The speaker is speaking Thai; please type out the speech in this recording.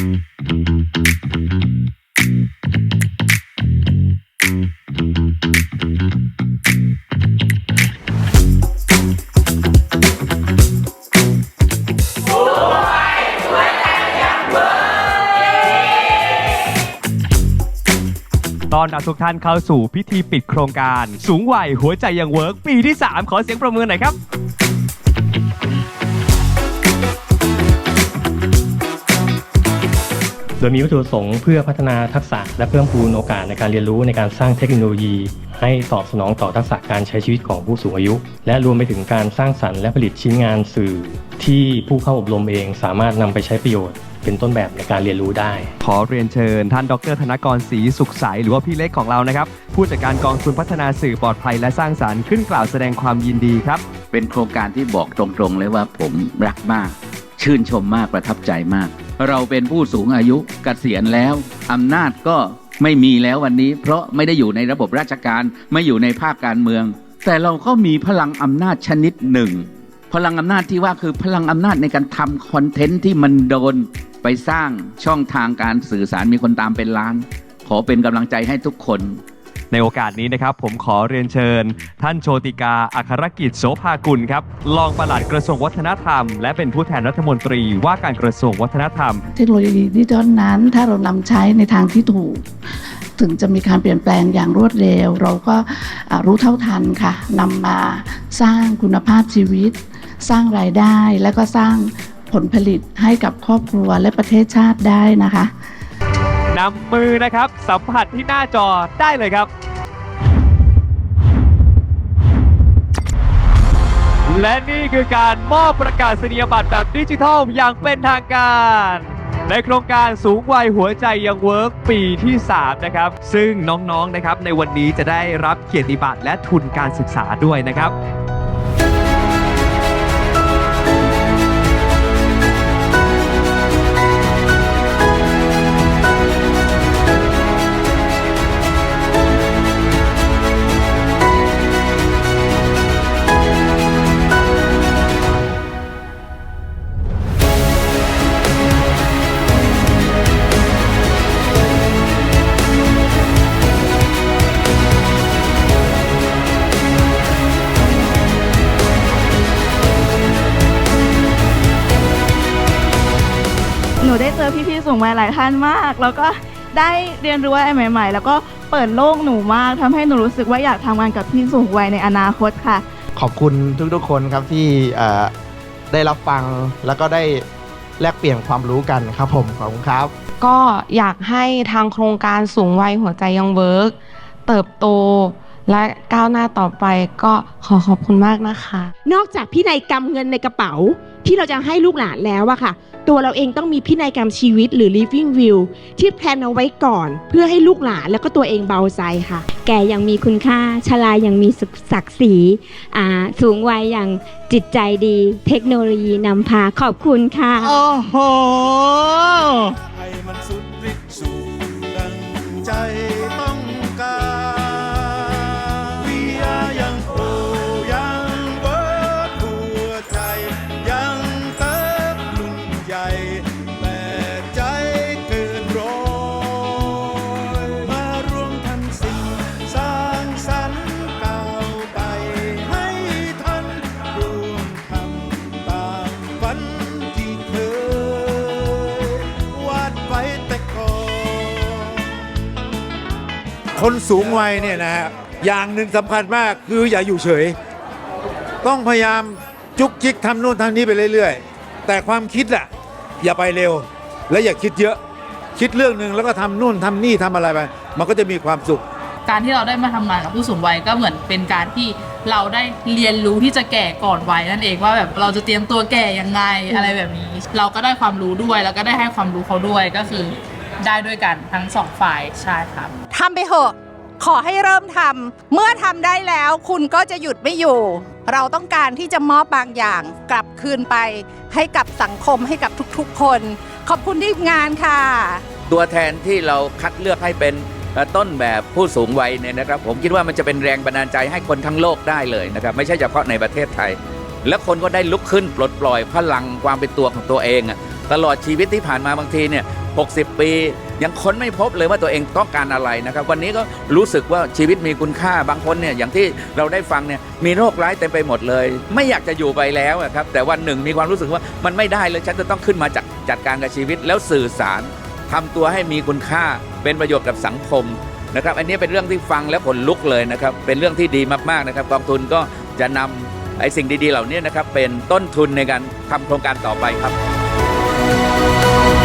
ตอนรับทุกท่านเข้าสู่พิธีปิดโครงการ สูงวัยหัวใจยังเวิร์กปีที่ 3 ขอเสียงประมือหน่อยครับ โดยมีวัตถุประสงค์เพื่อพัฒนาทักษะและเพิ่มพูนโอกาสในการเรียนรู้ในการสร้างเทคโนโลยี ให้ตอบสนองต่อทักษะการใช้ชีวิตของผู้สูงอายุ และรวมไปถึงการสร้างสรรค์และผลิตชิ้นงานสื่อ ที่ผู้เข้าอบรมเองสามารถนำไปใช้ประโยชน์เป็นต้นแบบในการเรียนรู้ได้ ขอเรียนเชิญ ท่านดรธนกรศรีสุขใสหรือว่าพี่เล็กของเรานะครับ ผู้จัดการกองทุนพัฒนาสื่อปลอดภัยและสร้างสารรค์ขึ้นกล่าวแสดงความยินดีครับ เป็นโครงการที่บอกตรงๆเลยว่าผมรักมาก ชื่นชมมากประทับใจมาก เราเป็นผู้สูงอายุเกษียณแล้วอำนาจก็ไม่มีแล้ววันนี้ เพราะไม่ได้อยู่ในระบบราชการไม่อยู่ในภาคการเมือง แต่เราก็มีพลังอำนาจชนิดหนึ่ง พลังอำนาจที่ว่าคือพลังอำนาจในการทำคอนเทนต์ที่มันโดนไปสร้างช่องทางการสื่อสารมีคนตามเป็นล้าน ขอเป็นกำลังใจให้ทุกคน ในโอกาสนี้นะครับ ผมขอเรียนเชิญ ท่านโชติกาอัครกิจโสภากุลครับรองปลัดกระทรวงวัฒนธรรม และเป็นผู้แทนรัฐมนตรีว่าการกระทรวงวัฒนธรรม เทคโนโลยีดิจิทัลนั้น ถ้าเรานำใช้ในทางที่ถูก ถึงจะมีการเปลี่ยนแปลงอย่างรวดเร็ว เราก็อ่ารู้เท่าทันค่ะนำมาสร้างคุณภาพชีวิต สร้างรายได้และก็สร้างผลผลิตให้กับครอบครัวและประเทศชาติได้นะคะ นำมือนะครับ สัมผัสที่หน้าจอได้เลยครับ และนี่คือการมอบประกาศนียบัตรแบบดิจิทัลอย่างเป็นทางการในโครงการสูงวัยหัวใจยังเวิร์กปีที่ 3 นะครับ ซึ่งน้องๆนะครับในวันนี้จะได้รับเกียรติบัตรและทุนการศึกษาด้วยนะครับ นูได้เจอพี่ๆสูงวัยหลายท่านมาก แล้วก็ได้เรียนรู้อะไรใหม่ ๆ แล้วก็เปิดโลกหนูมากทำให้หนูรู้สึกว่าอยากทำงานกับพี่สูงวัยในอนาคตค่ะ ขอบคุณทุกๆคนครับที่เอ่อได้รับฟังแล้วก็ได้แลกเปลี่ยนความรู้กันครับผมขอบคุณครับ ก็อยากให้ทางโครงการสูงวัยหัวใจยังเวิร์กเติบโตและก้าวหน้าต่อไปก็ขอขอบคุณมากนะคะ นอกจากพินัยกรรมเงินในกระเป๋า ที่เราจะให้ลูกหลานแล้วอะค่ะ ตัวเราเองต้องมีพินัยกรรมชีวิตหรือ living will ที่แพลนเอาไว้ก่อน เพื่อให้ลูกหลานแล้วก็ตัวเองเบาใจค่ะ แก่ยังมีคุณค่าชรายังมีศักดิ์ศรีอ่าสูงวัยอย่างจิตใจดี เทคโนโลยีนำพาขอบคุณค่ะ โอ้โห ให้มันสุดฤทธิ์สุดดังใจ คนสูงวัยเนี่ยนะฮะอย่างหนึ่งสำคัญมากคืออย่าอยู่เฉย ต้องพยายามจุกจิกทำนู่นทำนี้ไปเรื่อยๆ แต่ความคิดอะอย่าไปเร็ว และอย่าคิดเยอะคิดเรื่องหนึ่งแล้วก็ทำนู่นทำนี่ทำอะไรไป มันก็จะมีความสุข การที่เราได้มาทำงานกับผู้สูงวัยก็เหมือนเป็นการที่เราได้เรียนรู้ที่จะแก่ก่อนวัยนั่นเองว่าแบบเราจะเตรียมตัวแก่ยังไงอะไรแบบนี้ เราก็ได้ความรู้ด้วยแล้วก็ได้ให้ความรู้เขาด้วยก็คือ ได้ด้วยกันทั้งสองฝ่ายใช่ครับ ทำไปเถอะขอให้เริ่มทำเมื่อทำได้แล้วคุณก็จะหยุดไม่อยู่ เราต้องการที่จะมอบบางอย่างกลับคืนไป ให้กับสังคมให้กับทุกๆคน ขอบคุณที่งานค่ะ ตัวแทนที่เราคัดเลือกให้เป็นเอ่อต้นแบบผู้สูงวัยเนี่ยนะครับ ผมคิดว่ามันจะเป็นแรงบันดาลใจให้คนทั้งโลกได้เลยนะครับ ไม่ใช่เฉพาะในประเทศไทย แล้วคนก็ได้ลุกขึ้นปลดปล่อยพลังความเป็นตัวของตัวเองตลอดชีวิตที่ผ่านมาบางทีเนี่ย60 ปี ยังค้นไม่พบเลยว่าตัวเองต้องการอะไรนะครับ วันนี้ก็รู้สึกว่าชีวิตมีคุณค่าบางคนเนี่ยอย่างที่เราได้ฟังเนี่ยมีโรคร้ายเต็มไปหมดเลย ไม่อยากจะอยู่ไปแล้วอะครับแต่วันหนึ่งมีความรู้สึกว่ามันไม่ได้เลยฉันจะต้องขึ้นมาจัดจัดการกับชีวิตแล้วสื่อสารทำตัวให้มีคุณค่าเป็นประโยชน์กับสังคมนะครับ อันนี้เป็นเรื่องที่ฟังแล้วขนลุกเลยนะครับเป็นเรื่องที่ดีมากๆนะครับกองทุนก็จะนำ ไอ้สิ่งดีๆเหล่านี้นะครับเป็นต้นทุนในการทำโครงการต่อไปครับ